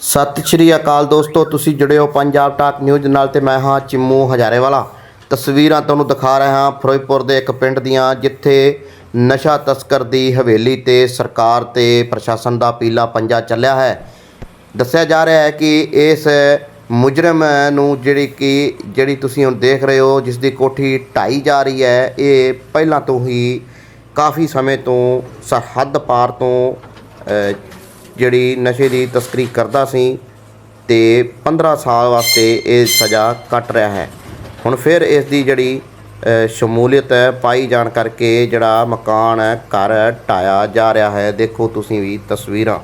ਸਤਿ ਸ਼੍ਰੀ ਅਕਾਲ ਦੋਸਤੋ, ਤੁਸੀਂ ਜੁੜੇ ਹੋ ਪੰਜਾਬ ਟਾਕ ਨਿਊਜ਼ ਨਾਲ ਤੇ ਮੈਂ ਹਾਂ ਚਿੰਮੂ ਹਜ਼ਾਰੇਵਾਲਾ। ਤਸਵੀਰਾਂ ਤੁਹਾਨੂੰ ਦਿਖਾ ਰਿਹਾ ਹਾਂ ਫਿਰੋਜ਼ਪੁਰ ਦੇ ਇੱਕ ਪਿੰਡ ਦੀਆਂ, ਜਿੱਥੇ ਨਸ਼ਾ ਤਸਕਰ ਦੀ ਹਵੇਲੀ ਤੇ ਸਰਕਾਰ ਤੇ ਪ੍ਰਸ਼ਾਸਨ ਦਾ ਪੀਲਾ ਪੰਜਾ ਚੱਲਿਆ ਹੈ। ਦੱਸਿਆ ਜਾ ਰਿਹਾ ਹੈ ਕਿ ਇਸ ਮੁਜਰਮ ਨੂੰ ਜਿਹੜੀ ਕਿ, ਜਿਹੜੀ ਤੁਸੀਂ ਹੁਣ ਦੇਖ ਰਹੇ ਹੋ, ਜਿਸ ਦੀ ਕੋਠੀ ਢਾਈ ਜਾ ਰਹੀ ਹੈ, ਇਹ ਪਹਿਲਾਂ ਤੋਂ ਹੀ ਕਾਫੀ ਸਮੇਂ ਤੋਂ ਸਰਹੱਦ ਪਾਰ ਤੋਂ ਜਿਹੜੀ ਨਸ਼ੇ ਦੀ ਤਸਕਰੀ ਕਰਦਾ ਸੀ ਤੇ 15 ਸਾਲ ਵਾਸਤੇ ਇਹ ਸਜ਼ਾ ਕੱਟ ਰਿਹਾ ਹੈ। ਹੁਣ ਫਿਰ ਇਸ ਦੀ ਜਿਹੜੀ ਸ਼ਮੂਲੀਅਤ ਹੈ, ਪਾਈ ਜਾਣ ਕਰਕੇ ਜਿਹੜਾ ਮਕਾਨ ਹੈ, ਘਰ ਢਾਇਆ ਜਾ ਰਿਹਾ ਹੈ। ਦੇਖੋ ਤੁਸੀਂ ਵੀ ਤਸਵੀਰਾਂ।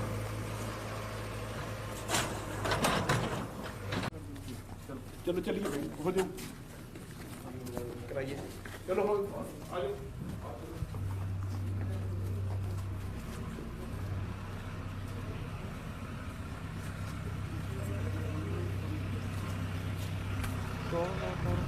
no, no, no.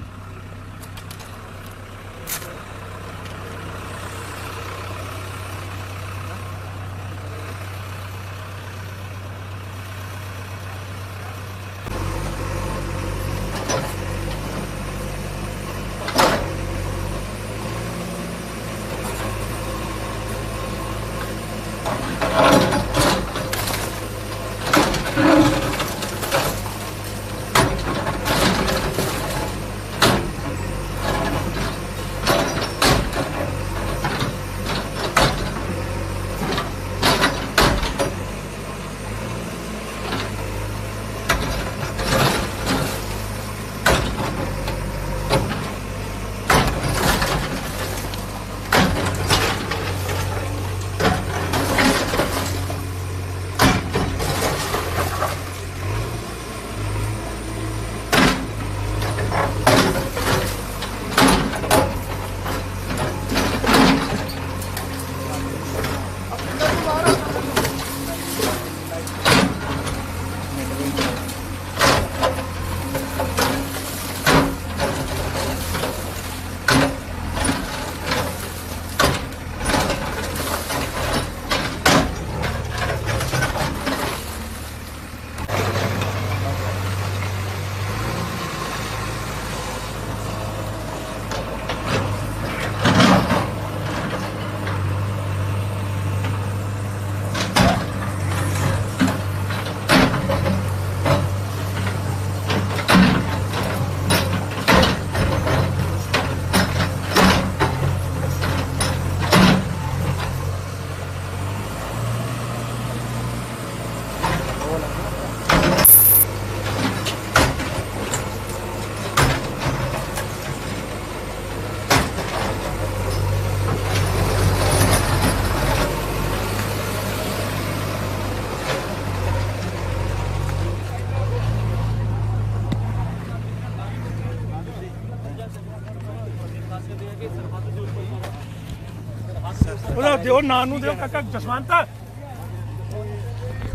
ਉਹਦਾ ਦਿਓ, ਨਾਂ ਨੂੰ ਦਿਓ, ਕਾਕਾ ਜਸਵੰਤ।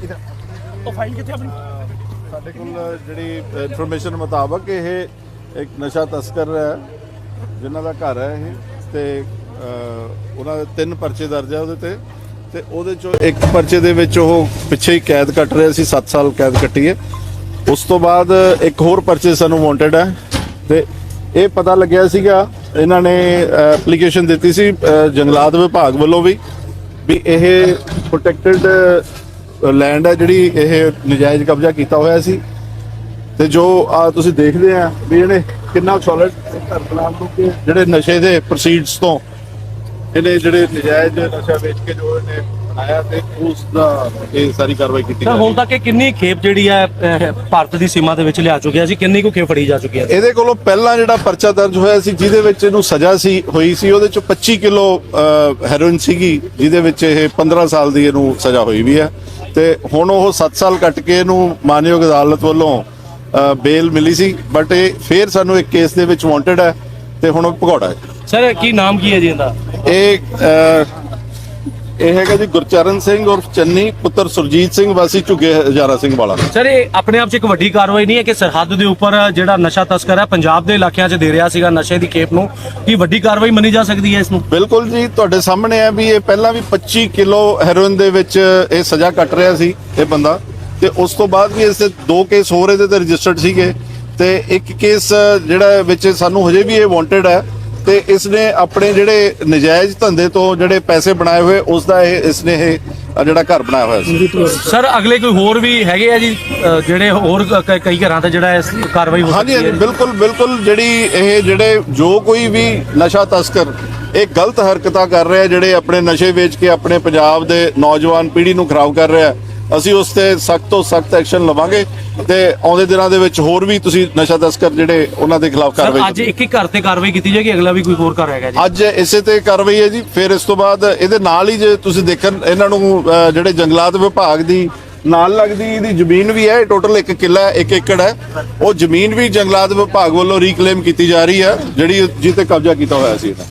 ਇਧਰ ਉਹ ਫਾਈਲ ਕਿੱਥੇ ਆਪਣੀ? ਸਾਡੇ ਕੋਲ ਜਿਹੜੀ ਇਨਫੋਰਮੇਸ਼ਨ ਮੁਤਾਬਕ ਇਹ ਇੱਕ ਨਸ਼ਾ ਤਸਕਰ ਹੈ, ਜਿਨ੍ਹਾਂ ਦਾ ਘਰ ਹੈ ਇਹ, ਤੇ ਉਹਨਾਂ ਦੇ ਤਿੰਨ ਪਰਚੇ ਦਰਜ ਹੈ ਉਹਦੇ ਤੇ ਤੇ ਉਹਦੇ ਚੋਂ ਇੱਕ ਪਰਚੇ ਦੇ ਵਿੱਚ ਉਹ ਪਿੱਛੇ ਹੀ ਕੈਦ ਕੱਟ ਰਿਹਾ ਸੀ 7 ਸਾਲ ਕੈਦ ਕੱਟੀ ਹੈ। ਉਸ ਤੋਂ ਬਾਅਦ ਇੱਕ ਹੋਰ ਪਰਚੇ ਸਾਨੂੰ ਵਾਂਟਡ ਹੈ, ਤੇ ਇਹ ਪਤਾ ਲੱਗਿਆ ਸੀਗਾ, ਇਹਨਾਂ ਨੇ ਐਪਲੀਕੇਸ਼ਨ ਦਿੱਤੀ ਸੀ ਜੰਗਲਾਤ ਵਿਭਾਗ ਵੱਲੋਂ ਵੀ ਵੀ ਇਹ ਪ੍ਰੋਟੈਕਟਡ ਲੈਂਡ ਹੈ ਜਿਹੜੀ ਇਹ ਨਜਾਇਜ਼ ਕਬਜ਼ਾ ਕੀਤਾ ਹੋਇਆ ਸੀ। ਤੇ ਜੋ ਆ ਤੁਸੀਂ ਦੇਖਦੇ ਆ, ਵੀ ਇਹਨੇ ਕਿੰਨਾ ਸੋਲਿਡ ਘਰ ਬਣਾਉਣ ਨੂੰ ਕਿ ਜਿਹੜੇ ਨਸ਼ੇ ਦੇ ਪ੍ਰੋਸੀਡਸ ਤੋਂ, ਇਹਨੇ ਜਿਹੜੇ ਨਜਾਇਜ਼ ਨਸ਼ਾ ਵੇਚ ਕੇ ਜੋ ਇਹਨੇ ਬਣਾਇਆ ਤੇ ਉਸ ਦਾ ਇਹ ਸਾਰੀ ਕਾਰਵਾਈ ਕੀਤੀ ਸਰ ਹੁਣ ਤੱਕ ਇਹ ਕਿੰਨੀ ਖੇਪ ਜਿਹੜੀ ਹੈ ਅਹ, ਭਾਰਤ ਦੀ ਸੀਮਾ ਦੇ ਵਿੱਚ ਲਿਆ ਚੁੱਕਿਆ ਸੀ ਕਿੰਨੀ ਕੁ ਖੇਪ ਫੜੀ ਜਾ ਚੁੱਕੀ ਹੈ? ਇਹਦੇ ਕੋਲੋਂ ਪਹਿਲਾਂ ਜਿਹੜਾ ਪਰਚਾ ਦਰਜ ਹੋਇਆ ਸੀ ਜਿਹਦੇ ਵਿੱਚ ਇਹਨੂੰ ਸਜ਼ਾ ਸੀ ਹੋਈ ਸੀ ਉਹਦੇ ਚ 25 ਕਿਲੋ ਹੈਰੋਇਨ ਸੀਗੀ ਜਿਹਦੇ ਵਿੱਚ ਇਹ 15 ਸਾਲ ਦੀ ਇਹਨੂੰ ਸਜ਼ਾ ਹੋਈ ਵੀ ਹੈ। ਤੇ ਹੁਣ ਉਹ 7 ਸਾਲ ਕੱਟ ਕੇ ਇਹਨੂੰ ਮਾਨਯੋਗ ਅਦਾਲਤ ਵੱਲੋਂ ਬੇਲ ਮਿਲੀ ਸੀ ਬਟ ਇਹ ਫੇਰ ਸਾਨੂੰ ਇੱਕ ਕੇਸ ਦੇ ਵਿੱਚ ਵਾਂਟਡ ਹੈ ਤੇ ਹੁਣ ਉਹ ਭਗੌੜਾ ਹੈ। ਸਰ ਕੀ ਨਾਮ ਕੀ ਹੈ ਜੀ ਇਹਦਾ? ਇਹ ਇਹ ਹੈਗਾ ਜੀ ਗੁਰਚਰਨ ਸਿੰਘ ਉਰਫ ਚੰਨੀ ਪੁੱਤਰ ਸੁਰਜੀਤ ਸਿੰਘ ਵਾਸੀ ਝੁੱਗੇ ਹਜ਼ਾਰਾ ਸਿੰਘ ਵਾਲਾ। ਸਰ ਇਹ ਆਪਣੇ ਆਪ 'ਚ ਇੱਕ ਵੱਡੀ ਕਾਰਵਾਈ ਨਹੀਂ ਹੈ ਕਿ ਸਰਹੱਦ ਦੇ ਉੱਪਰ ਜਿਹੜਾ ਨਸ਼ਾ ਤਸਕਰ ਹੈ ਪੰਜਾਬ ਦੇ ਇਲਾਕਿਆਂ 'ਚ ਦੇ ਰਿਹਾ ਸੀਗਾ ਨਸ਼ੇ ਦੀ ਖੇਪ ਨੂੰ ਕੀ ਵੱਡੀ ਕਾਰਵਾਈ ਮੰਨੀ ਜਾ ਸਕਦੀ ਹੈ ਇਸ ਨੂੰ? ਬਿਲਕੁਲ ਜੀ ਤੁਹਾਡੇ ਸਾਹਮਣੇ ਹੈ ਵੀ ਇਹ ਪਹਿਲਾਂ ਵੀ 25 ਕਿਲੋ ਹੈਰੋਇਨ ਦੇ ਵਿੱਚ ਇਹ ਸਜ਼ਾ ਕੱਟ ਰਿਹਾ ਸੀ ਇਹ ਬੰਦਾ। ਤੇ ਉਸ ਤੋਂ ਬਾਅਦ ਵੀ ਇਸੇ ਦੋ ਕੇਸ ਹੋਰ ਇਹਦੇ ਤੇ ਰਜਿਸਟਰਡ ਸੀਗੇ। ਤੇ ਇੱਕ ਕੇਸ ਜਿਹੜਾ ਵਿੱਚ ਸਾਨੂੰ ਹਜੇ ਵੀ ਇਹ ਵਾਂਟਡ ਹੈ ਤੇ ਇਸ ਨੇ ਆਪਣੇ ਜਿਹੜੇ ਨਜਾਇਜ਼ ਧੰਦੇ ਤੋਂ ਜਿਹੜੇ ਪੈਸੇ ਬਣਾਏ ਹੋਏ ਉਸ ਦਾ ਇਹ ਇਸ ਨੇ ਇਹ ਜਿਹੜਾ ਘਰ ਬਣਾਇਆ ਹੋਇਆ ਸੀ। ਸਰ ਅਗਲੇ ਕੋਈ ਹੋਰ ਵੀ ਹੈਗੇ ਆ ਜੀ? ਅ, ਜਿਹੜੇ ਹੋਰ ਕ- ਕਈ ਘਰਾਂ ਤੇ ਜਿਹੜਾ ਇਸ ਕਾਰਵਾਈ ਹੋ ਹਾਂਜੀ ਸਕਦੀ ਹਾਂਜੀ ਹੈ? ਬਿਲਕੁਲ ਬਿਲਕੁਲ ਜਿਹੜੀ ਇਹ ਜਿਹੜੇ ਜੋ ਕੋਈ ਵੀ ਨਸ਼ਾ ਤਸਕਰ ਇਹ ਗਲਤ ਹਰਕਤਾਂ ਕਰ ਰਿਹਾ ਜਿਹੜੇ ਆਪਣੇ ਨਸ਼ੇ ਵੇਚ ਕੇ ਆਪਣੇ ਪੰਜਾਬ ਦੇ ਨੌਜਵਾਨ ਪੀੜ੍ਹੀ ਨੂੰ ਖਰਾਬ ਕਰ ਰਿਹਾ ਅਸੀਂ ਉਸ ਤੇ ਸਖਤ ਤੋਂ ਸਖਤ ਐਕਸ਼ਨ ਲਵਾਂਗੇ ਤੇ ਆਉਂਦੇ ਦਿਨਾਂ ਦੇ ਵਿੱਚ ਹੋਰ ਵੀ ਤੁਸੀਂ ਨਸ਼ਾ ਤਸਕਰ ਜਿਹੜੇ ਉਹਨਾਂ ਦੇ ਖਿਲਾਫ ਕਾਰਵਾਈ ਅੱਜ। ਇੱਕ ਹੀ ਘਰ ਤੇ ਕਾਰਵਾਈ ਕੀਤੀ ਜਾਏਗੀ ਅਗਲਾ ਵੀ ਕੋਈ ਹੋਰ ਘਰ ਹੈਗਾ ਜੀ ਅੱਜ ਇਸੇ ਤੇ ਕਾਰਵਾਈ ਹੈ ਜੀ ਫਿਰ ਇਸ ਤੋਂ ਬਾਅਦ ਇਹਦੇ ਨਾਲ ਹੀ ਜੇ ਤੁਸੀਂ ਦੇਖਣ ਇਹਨਾਂ ਨੂੰ ਜਿਹੜੇ ਜੰਗਲਾਤ ਵਿਭਾਗ ਦੀ ਨਾਲ ਲੱਗਦੀ ਇਹਦੀ ਜ਼ਮੀਨ ਵੀ ਹੈ ਟੋਟਲ 1 ਕਿੱਲਾ 1 ਏਕੜ ਹੈ ਉਹ ਜ਼ਮੀਨ ਵੀ ਜੰਗਲਾਤ ਵਿਭਾਗ ਵੱਲੋਂ ਰੀਕਲੇਮ ਕੀਤੀ ਜਾ ਰਹੀ ਹੈ ਜਿਹੜੀ ਜਿੱਤੇ ਕਬਜ਼ਾ ਕੀਤਾ ਹੋਇਆ ਸੀ ਇਹਦਾ